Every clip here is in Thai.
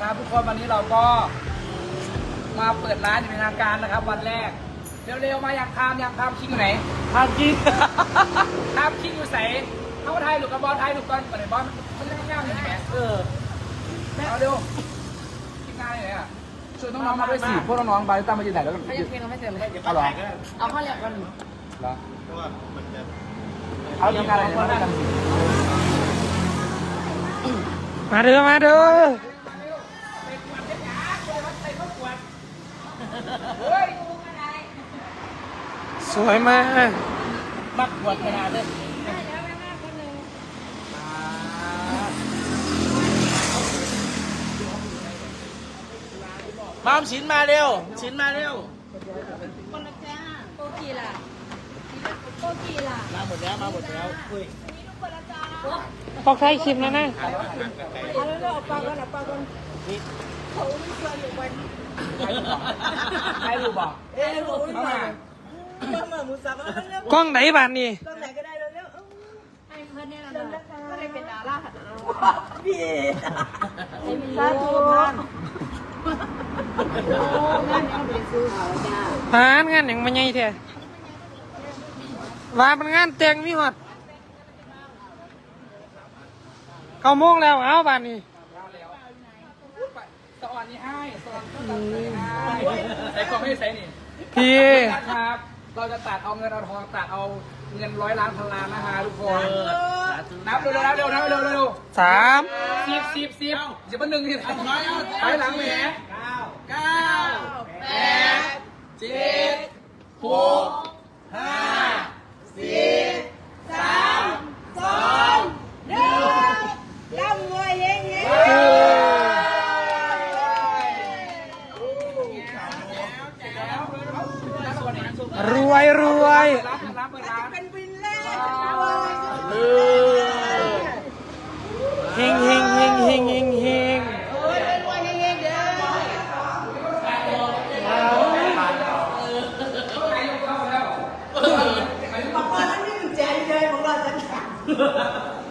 ครับ ทุกคนวันนี้เราก็มาเปิดร้านอย่างเป็นทางการนะครับ วันแรก เร็วๆมาอยากทามอยากทามคิงอยู่ไหนทางกินทามคิงอยู่ใสเข้าไทยหรืกับบอลไทยหรือกันก่อนไหนบอลมันไม่ได้ยากเลยแหมเออเอาเร็วทีมงานไหนอะชวนน้องๆมาด้วยสิพวกน้องๆบาริต้ามายืนไหนแล้วก็เขายังเพลงเราไม่เสร็จเลยเอาเหรอเอาข้อเรียกก่อนเหรอเอาทีมงานอะไรมาด้วยกันมาเด้อมาเด้อ เฮ้ย สวยมาก มักปวดขนาดเลยมามชินมาเร็ว ชินมาเร็ว คนละจ้าโกกีล่ะโกกีล่ะ มาหมดแล้ว มาหมดแล้ว คุยพอกไทยคลิปแล้วนะเอาแล้วเอาปากก่อนเอาปากก่อนเขาไม่ชวนอยู่วันใครรู้บอกเอ้ยรู้เข้ามามามามุสับเอาเร็วกล้องไหนบานนี่ตรงไหนก็ได้เร็วๆให้เพื่อนเนี่ยเราก็เลยเป็นดาราพี่สาธุพานนั่นเอาไปซื้อเขาจ้าพานงานอย่างมันใหญ่แท้ว่าเป็นงานแต่งมีหอด เก้าโมงแล้ว เอาบานนี่สวัสดีให้สวัสดีให้ใส่กล่องไม่ได้ใส่นี่พี่ครับ เราจะตัดเอาเงินเอาทองตัดเอาเงินร้อยล้านพันล้านนะฮะทุกคนนับเร็วๆนับเร็วนับเร็วเร็วสามสิบสิบสิบเดี๋ยวมันหนึ่งสิไปหลังแหมเก้าแปดเจ็ดหกห้าสี่สามสอง ร่ำรวยเย้ๆ รวยรวย ร้านร้าน เป็นวินแรกเออเฮงเฮงเฮงเฮงเฮงเฮงโอ้ยรวยเย้ๆเด้อบอกว่าแล้วนี่มันใจเลยของเราจะข็ง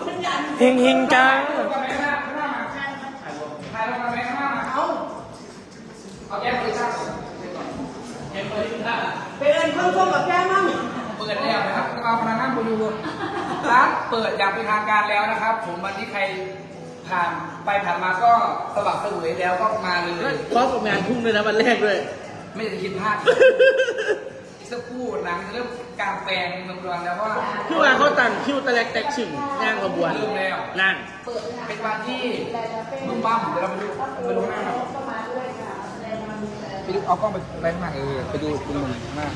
มันยันเฮงเฮงจังถ่ายลงมไหมข้างหน้ามาเอาเอาแก้มไปช่างไปเอินคนคนกับแก้มั่ง ปิดแล้วนะครับเราพนักงานบริวารร้านเปิดอย่างเป็นทางการแล้วนะครับ ผมวันนี้ใครผ่านไปผ่านมาก็สวัสดิ์สวยแล้วก็มาเลย พร้อมกับงานพุ่งเลยนะวันแรกด้วย ไม่จะคิดพลาดอีกสักครู่หลังจะเริ่มการแปลงเมืองรวนแล้วว่าพี่ว่าเขาตั้งคิวตะแลกแตกฉึ่งงานขบวนเริ่มแล้ว นั่น เป็นวันที่บึ้มบ้ามเดี๋ยวเราไปดูไปดูหน้าครับ ไปดูเอากล้องไปไปข้างหน้าเออไปดูคุณหนุ่มข้างหน้า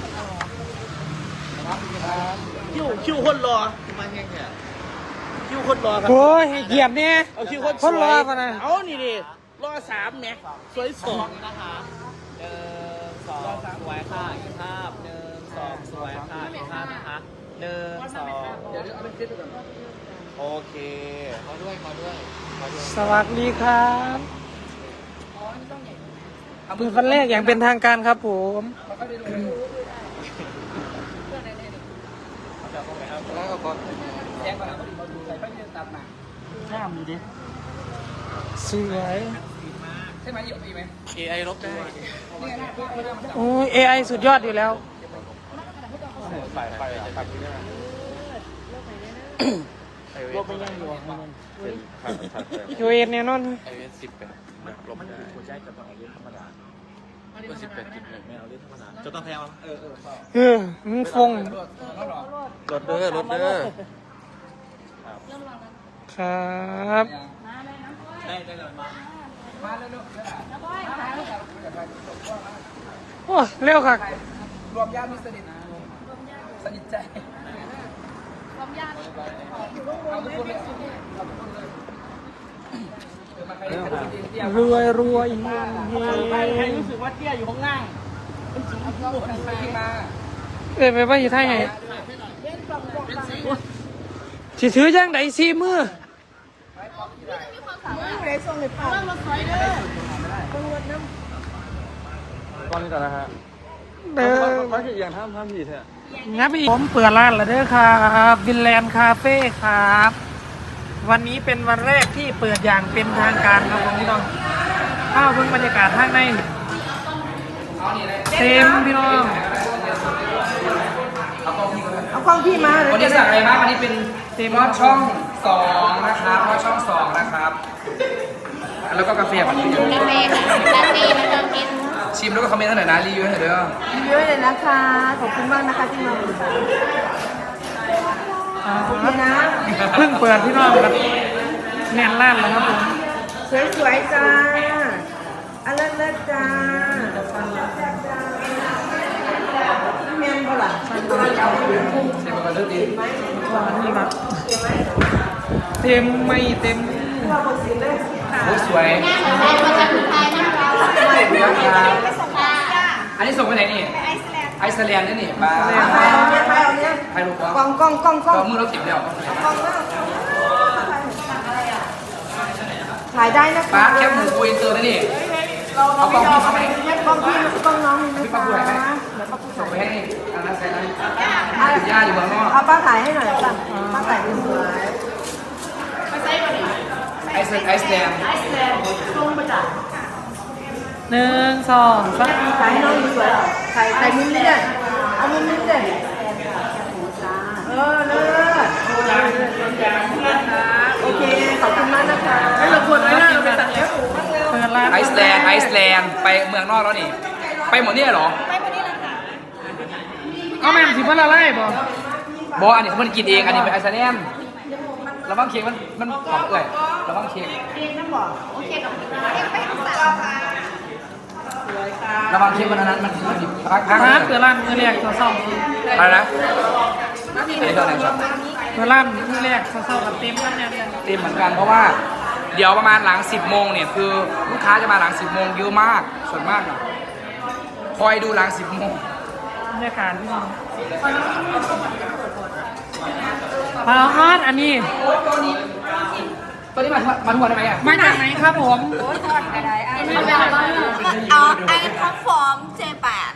ครับครับคิวคิวคนรอมาแห้งแค่คิวคนรอครับโอ้ยให้เหยียบเนี่ยเอาคิวคนสคนวยรอก่อนนะเอานี่ดิรอสามเนี่ยสวยสองนะคะหนึ่งสองสวยค่ะอีกภาพหนึ่งสองสวยค่ะอีกภาพนะคะหนึ่งสองเดี๋ยวเดี๋ยวเอาเป็นคลิปไปก่อนโอเคขอด้วยขอด้วยขอด้วยสวัสดีครับเปิดวันแรกอย่างเป็นทางการครับผม มันก็ได้ดูแล้ว ก็บอกแจ้งก่อนนะพอดีมาดูอะไรไปเรียนตามมาหน้ามีดิสวยใช่ไหมหยิบอีกไหม AI ลบได้นี่ไงหน้าเพื่อนเพื่อนหน้ามันจับโอ้ย AI สุดยอดอยู่แล้วไปไปไปที่นี่รวมไปยังอยู่เป็นพันพันเป็นอยู่เอ็นแน่นอนไอเอสสิบเป็นลบได้หัวใจจะต้องเอาเรื่องธรรมดาตัวสิบเป็นจุดหนึ่งไม่เอาเรื่องธรรมดาจะต้องแพงเออเออเออมึงฟง รถแล้วหรอรถเด้อรถเด้อครับ ได้ได้เลยมามาเร็วๆโอ้ยเร็วค่ะรวมญาติมิตรสนิทสนิทใจรวมญาติเอาทุกคนเลยเอาทุกคนเลยเดี๋ยวมาใครจะกินเตี้ยรวยรวยเฮงเฮใครใครงงรู้สึกว่าเตี้ยอยู่ข้างล่างขึ้นมาเอ้ยไปว่าอยู่ท่าไง สิถือยังไดซีมือเลยส่งเลยผ่านรถไฟเด้อตำรวจน้ำก้อนนี้ก่อนนะฮะเด้อมันคืออย่างท่ามท่ามผีเถอะงับอีกผมเปิดร้านแล้วเด้อครับวินแลนด์คาเฟ่ครับ วันนี้เป็นวันแรกที่เปิดอย่างเป็นทางการครับผมพี่น้องข้าวเพิ่งบรรยากาศข้างในเต็มพี่น้อง เอากล้องพี่มาเลยวันนี้สั่งอะไรบ้างวันนี้เป็นเทมอช่องสองนะครับมอช่องสองนะครับ แล้วก็กาแฟแบบนี้ กาแฟลาเต้ไม่ต้องกินชิมแล้วก็คอมเมนต์ให้หน่อยนะรีวิวให้หน่อยเด้อเยอะเลยนะคะ ขอบคุณมากนะคะที่มาอุดหนุนอ่าขอบคุณนะเพิ่งเปิดพี่น้องครับแน่นล้านแล้วครับผมสวยๆจ้า บ่ล่ะชิมกันเริ่มดีนี่ครับเต็มไม่เต็มโอ้ยสวยอันนี้ส่งไปไหนนี่ ไอซ์แลนด์นี่นี่มาใครเอาเนี่ยใครเอาเนี่ยใครรู้กล้ว่าองกล้องกล้องกล้องก็มือเราเก็บแล้วถ่ายได้นะคะป้าแคบหมูกูอินเตอร์นะนี่เราเอากล้องพี่เข้าไปกล้องพี่กล้องน้องนี่พี่ป้าพูดอะไรไหมเดี๋ยวป้าพูด ส่ถ่างยไปให้อันนั้นใส่นั้นคุณย่าอยู่เมืองนอกเอาป้าถ่ายให้หน่อยจ้ะป้าถ่ายสวยไอซ์ไอซ์แลนด์หนึ่งสองสามถ่ายให้น้องสวยถ่ายถ่ายมุมนี้ด้วยเอามุมนี้ด้วยเออเลิศโอเค ขอบคุณมากนะคะให้เราควรไม่น่าไปตัดเล็บเปิดร้านไอซ์แลนด์ไอซ์แลนด์ไปเมืองนอกแล้วนี่ ไปหมดเนี่ยเหรอ เอาแม่มสิบวันละไล่บ่บออันนี้เขามันกินเอง อันนี้เป็นไอซ์แลนด์ระวังเค้กมันมันหอมเอื่อยระวังเค้กระวังเค้กมันอันนั้นมันมันดิบพักพักร้านเปิดร้านมือแรกเศร้าอะไรนะอันนี้เท่าไหร่ครับๆเปิดร้านมือแรกเศร้าๆกับเต็มกันเนี่ยเต็มเหมือนกันเพราะว่าเดี๋ยวประมาณหลัง 10 โมงเนี่ยคือลูกค้าจะมาหลัง 10 โมงเยอะมากส่วนมากอะคอยดูหลัง 10 โมง บรรยากาศพี่น้องพาฮาร์ดอันนี้ ตัวนี้มามาทุกวันได้ไหมอะมาจากไหนครับผมเอาไอ้ท็อปฟอร์มเจแปด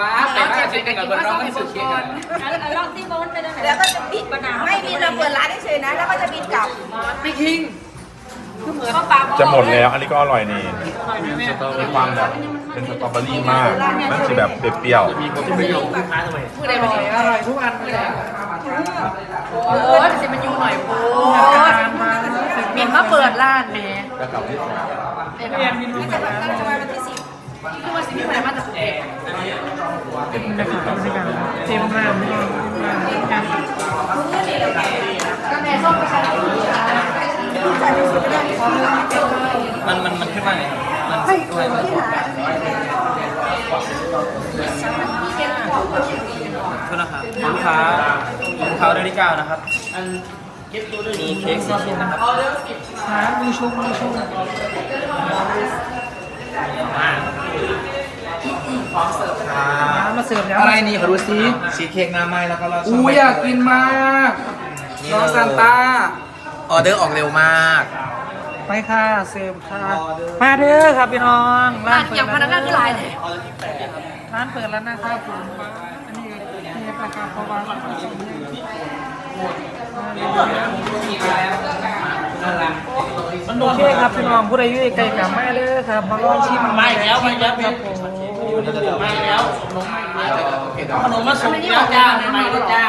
ป้าแต่ว่าจะเป็นกับเบอร์น้องมันสุดเค้กอะแล้วก็จะบิดไม่มีเราเปิดร้านเฉยๆนะ แล้วก็จะบินกลับพี่คิง จะหมดแล้วอันนี้ก็อร่อยนี่มีความแบบเป็นสตรอเบอรี่มากมันจะแบบเปรี้ยวพูดได้ไหมอร่อยทุกอันเลยโอ้ยจะมันยุ่งหน่อยโอ้ยบินมาเปิดร้านแหม่ๆแล้วกับที่เรียนมินรู้จักแล้วจะมาวันที่สิบคือวันสิบมีใครมาจากสุเทพเป็นบรรยากาศบรรยากาศเต็มร้านพี่น้องเต็มร้าน มันมันมันขึ้นมาไงมันเฮ้ยที่หาโทษนะครับลูกค้าลูกค้าได้ที่ก้านะครับมีเค้กสีชิ้นนะครับร้านมือชุบมือชุบร้ามาเสิร์ฟแล้วอะไรนี่ขอดูซิชีสเค้กหน้าไหม้แล้วก็ราดอู้อยากกินมากน้องซานต้าออเดอร์ออกเร็วมาก ไปค่ะเสิร์ฟค่ะ มาเด้อครับพี่น้องร้านเปิดอย่างพนักงานที่หลายเลยร้านเปิดแล้วนะครับผมอันนี้นี่ประกาศเพราะว่ามันโดโอนเคครับพี่น้องผู้ใดอยู่ไกลกับแม่เลยครับมาลองชิมมาแล้วมาแล้วครับผมขนมมาส่งแล้วจ้าใหม่ๆเลยจ้า